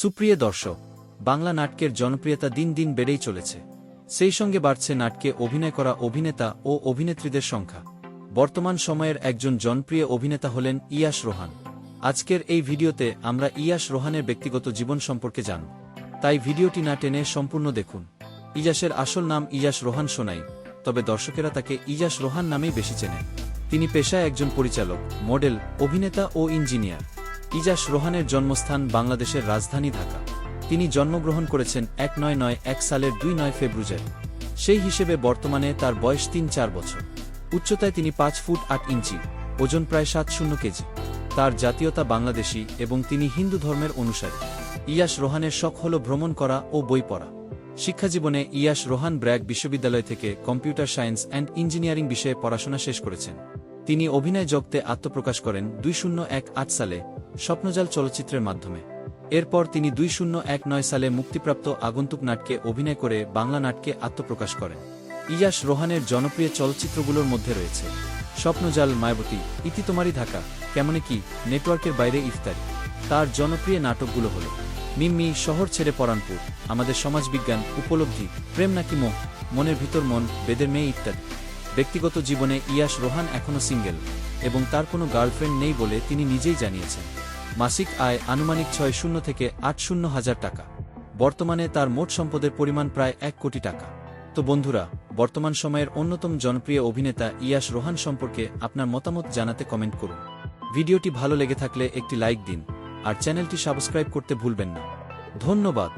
সুপ্রিয় দর্শক, বাংলা নাটকের জনপ্রিয়তা দিন দিন বেড়েই চলেছে। সেই সঙ্গে বাড়ছে নাটকে অভিনয় করা অভিনেতা ও অভিনেত্রীদের সংখ্যা। বর্তমান সময়ের একজন জনপ্রিয় অভিনেতা হলেন ইয়াস রোহান। আজকের এই ভিডিওতে আমরা ইয়াস রোহানের ব্যক্তিগত জীবন সম্পর্কে জানব। তাই ভিডিওটি না টেনে সম্পূর্ণ দেখুন। ইয়াসের আসল নাম ইয়াশ রোহান সোনাই, তবে দর্শকেরা তাকে ইয়াশ রোহান নামেই বেশি চেনে তিনি পেশায় একজন পরিচালক, মডেল, অভিনেতা ও ইঞ্জিনিয়ার। ইজাস রোহানের জন্মস্থান বাংলাদেশের রাজধানী ঢাকা। তিনি জন্মগ্রহণ করেছেন এক নয় নয় এক সালের দুই নয় ফেব্রুয়ারি। সেই হিসেবে বর্তমানে তার বয়স তিন চার বছর। উচ্চতায় তিনি পাঁচ ফুট আট ইঞ্চি, ওজন প্রায় সাত শূন্য কেজি। তার জাতীয়তা বাংলাদেশী এবং তিনি হিন্দু ধর্মের অনুসারী। ইয়াস রোহানের শখ হল ভ্রমণ করা ও বই পড়া। শিক্ষাজীবনে ইয়াস রোহান ব্র্যাক বিশ্ববিদ্যালয় থেকে কম্পিউটার সায়েন্স অ্যান্ড ইঞ্জিনিয়ারিং বিষয়ে পড়াশোনা শেষ করেছেন। তিনি অভিনয় জগতে আত্মপ্রকাশ করেন দুই এক আট সালে স্বপ্নজাল চলচ্চিত্রের মাধ্যমে। এরপর তিনি দুই এক নয় সালে মুক্তিপ্রাপ্ত আগন্তুক নাটকে অভিনয় করে বাংলা নাটকে আত্মপ্রকাশ করেন। ইয়াস রোহানের জনপ্রিয় চলচ্চিত্রগুলোর মধ্যে রয়েছে স্বপ্নজাল, মায়াবতী ইতি তোমারি ঢাকা, কেমনে কি, নেটওয়ার্কের বাইরে ইফতারি। তার জনপ্রিয় নাটকগুলো হল মিম্মি, শহর ছেড়ে পরানপুর, আমাদের সমাজবিজ্ঞান, উপলব্ধি, প্রেম নাকি মোহ, মনের ভিতর মন, বেদের মেয়ে ইত্যাদি। ব্যক্তিগত জীবনে ইয়াস রোহান এখনও সিঙ্গেল এবং তার কোনো গার্লফ্রেন্ড নেই বলে তিনি নিজেই জানিয়েছেন। মাসিক আয় আনুমানিক ছয় শূন্য থেকে আট শূন্য হাজার টাকা। বর্তমানে তার মোট সম্পদের পরিমাণ প্রায় এক কোটি টাকা। তো বন্ধুরা, বর্তমান সময়ের অন্যতম জনপ্রিয় অভিনেতা ইয়াস রোহান সম্পর্কে আপনার মতামত জানাতে কমেন্ট করুন। ভিডিওটি ভালো লেগে থাকলে একটি লাইক দিন, আর চ্যানেলটি সাবস্ক্রাইব করতে ভুলবেন না। ধন্যবাদ।